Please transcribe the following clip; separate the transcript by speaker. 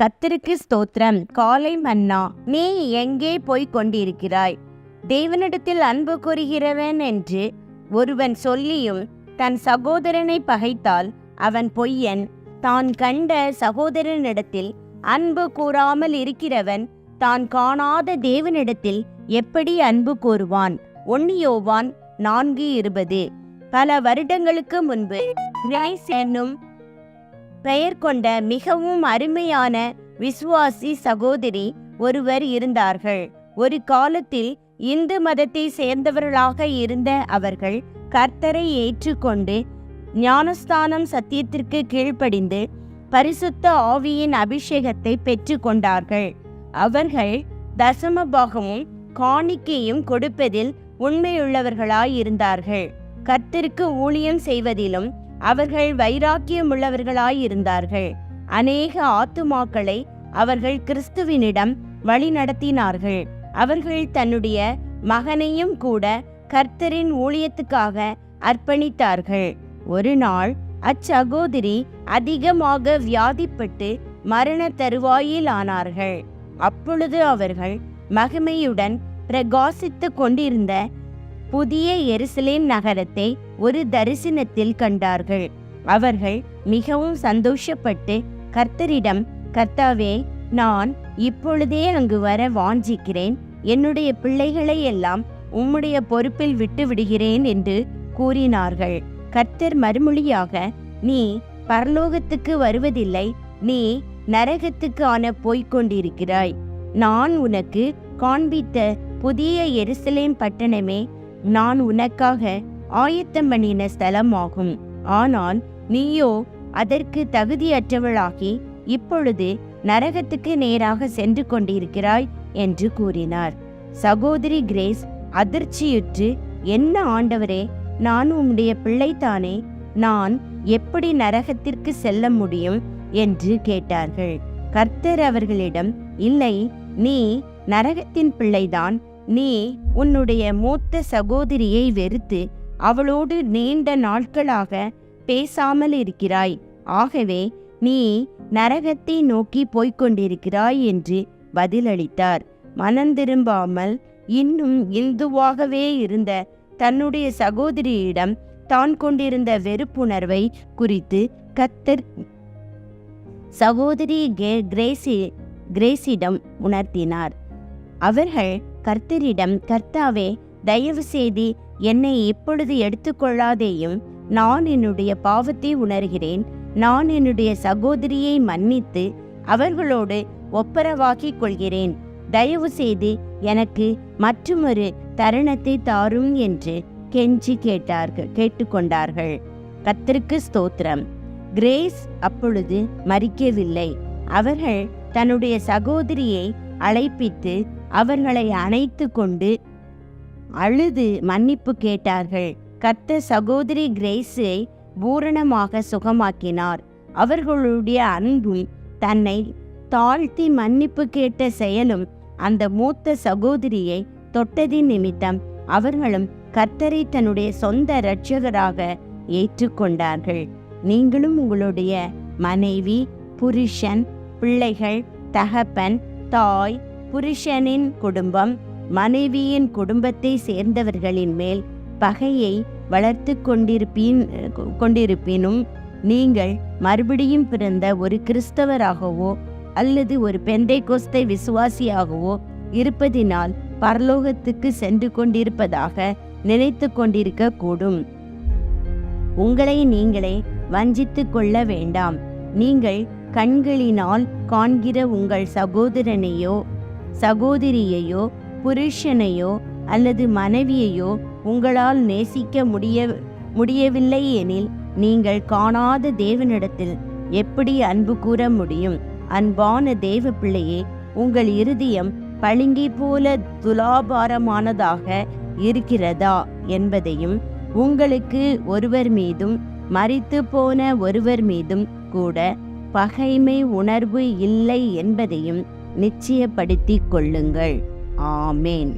Speaker 1: கத்திருக்கு ஸ்தோத்திரம். காலை மன்னா நீ எங்கே போய்க் கொண்டிருக்கிறாய்? தேவனிடத்தில் அன்பு கூறுகிறவன் என்று ஒருவன் சொல்லியும் தன் சகோதரனை பகைத்தால் அவன் பொய்யன். தான் கண்ட சகோதரனிடத்தில் அன்பு கூறாமல் இருக்கிறவன் தான் காணாத தேவனிடத்தில் எப்படி அன்பு கூறுவான்? ஒன்னியோவான் நான்கு இருபது. பல வருடங்களுக்கு முன்பு கிரைஸ் என்னும் பெயர் கொண்ட மிகவும் அருமையான விசுவாசி சகோதரி ஒருவர் இருந்தார்கள். ஒரு காலத்தில் இந்து மதத்தை சேர்ந்தவர்களாக இருந்த அவர்கள் கர்த்தரை ஏற்றுக்கொண்டு ஞானஸ்தானம் சத்தியத்திற்கு கீழ்ப்படிந்து பரிசுத்த ஆவியின் அபிஷேகத்தை பெற்றுக்கொண்டார்கள் அவர்கள் தசமபாகமும் காணிக்கையும் கொடுப்பதில் உண்மையுள்ளவர்களாயிருந்தார்கள். கர்த்தருக்கு ஊழியம் செய்வதிலும் அவர்கள் வைராக்கியமுள்ளவர்களாயிருந்தார்கள். அநேக ஆத்துமாக்களை அவர்கள் கிறிஸ்துவினிடம் வழிநடத்தினார்கள். அவர்கள் தன்னுடைய மகனையும் கூட கர்த்தரின் ஊழியத்துக்காக அர்ப்பணித்தார்கள். ஒரு நாள் அச்சகோதரி அதிகமாக வியாதிப்பட்டு மரண தருவாயில் ஆனார்கள் அப்பொழுது அவர்கள் மகிமையுடன் பிரகாசித்து கொண்டிருந்த புதிய எருசலேம் நகரத்தை ஒரு தரிசனத்தில் கண்டார்கள். அவர்கள் மிகவும் சந்தோஷப்பட்டு கர்த்தரிடம் கர்த்தாவே நான் இப்பொழுதே அங்கு வர வாஞ்சிக்கிறேன். என்னுடைய பிள்ளைகளை எல்லாம் உம்முடைய பொறுப்பில் விட்டு விடுகிறேன் என்று கூறினார்கள். கர்த்தர் மறுமொழியாக நீ பரலோகத்துக்கு வருவதில்லை நீ நரகத்துக்கு ஆன போய்கொண்டிருக்கிறாய் நான் உனக்கு காண்பித்த புதிய எருசலேம் பட்டணமே நான் உனக்காக ஆயத்தம் பண்ணின ஸ்தலமாகும். ஆனால் நீயோ அதற்கு தகுதியற்றவளாகி இப்பொழுது நரகத்துக்கு நேராக சென்று கொண்டிருக்கிறாய் என்று கூறினார். சகோதரி கிரேஸ் அதிர்ச்சியுற்று என்ன ஆண்டவரே நான் உம்முடைய பிள்ளைத்தானே நான் எப்படி நரகத்திற்கு செல்ல முடியும் என்று கேட்டார்கள். கர்த்தர் அவர்களிடம் இல்லை நீ நரகத்தின் பிள்ளைதான் நீ உன்னுடைய மூத்த சகோதரியை வெறுத்து அவளோடு நீண்ட நாட்களாக பேசாமல் இருக்கிறாய். ஆகவே நீ நரகத்தை நோக்கி போய்க் கொண்டிருக்கிறாய் என்று பதிலளித்தார். மனந்திரும்பாமல் இன்னும் இந்துவாகவே இருந்த தன்னுடைய சகோதரியிடம் தான் கொண்டிருந்த வெறுப்புணர்வை குறித்து கத்தர் சகோதரி கே கிரேசி கிரேசிடம் உணர்த்தினார். அவர்கள் கர்த்தரிடம் கர்த்தாவே தயவு செய்து என்னை இப்பொழுது எடுத்துக்கொள்ளாதேயும் நான் என்னுடைய பாவத்தை உணர்கிறேன். நான் என்னுடைய சகோதரியை மன்னித்து அவர்களோடு ஒப்பரவாக்கிக் கொள்கிறேன். தயவு செய்து எனக்கு மற்றுமொரு தருணத்தை தாரும் என்று கெஞ்சி கேட்டார்கள் கேட்டுக்கொண்டார்கள். கத்திற்கு ஸ்தோத்திரம். கிரேஸ் அப்பொழுது மறிக்கவில்லை அவர்கள் தன்னுடைய சகோதரியை அழைப்பித்து அவர்களை அணைத்து கொண்டு அழுது மன்னிப்பு கேட்டார்கள். கர்த்தர் சகோதரி கிரேஸை பூரணமாக சுகமாக்கினார். அவர்களுடைய அன்பும் தன்னை தாழ்த்தி மன்னிப்பு கேட்ட செயலும் அந்த மூத்த சகோதரியை தொட்டதின் நிமித்தம் அவர்களும் கர்த்தரை தன்னுடைய சொந்த இரட்சகராக ஏற்றுக்கொண்டார்கள். நீங்களும் உங்களுடைய மனைவி புருஷன் பிள்ளைகள் தகப்பன் தாய் புருஷனின் குடும்பம் மனைவியின் குடும்பத்தை சேர்ந்தவர்களின் மேல் பகையை வளர்த்து கொண்டிருப்பின் கொண்டிருப்பினும் நீங்கள் மறுபடியும் பிறந்த ஒரு கிறிஸ்தவராகவோ அல்லது ஒரு பெந்தை கோஸ்தை விசுவாசியாகவோ இருப்பதினால் பரலோகத்துக்கு சென்று கொண்டிருப்பதாக நினைத்து கொண்டிருக்க கூடும். உங்களை நீங்களே வஞ்சித்து கொள்ள வேண்டாம். நீங்கள் கண்களினால் காண்கிற உங்கள் சகோதரனையோ சகோதரியையோ புருஷனையோ அல்லது மனைவியையோ உங்களால் நேசிக்க முடிய முடியவில்லை எனில் நீங்கள் காணாத தேவனிடத்தில் எப்படி அன்பு கூற முடியும்? அன்பான தேவ பிள்ளையே உங்கள் இருதயம் பளிங்கி போல துலாபாரமானதாக இருக்கிறதா என்பதையும் உங்களுக்கு ஒருவர் மீதும் மறித்து போன ஒருவர் மீதும் கூட பகைமை உணர்வு இல்லை என்பதையும் நிச்சயப்படுத்திக் கொள்ளுங்கள். ஆமேன்.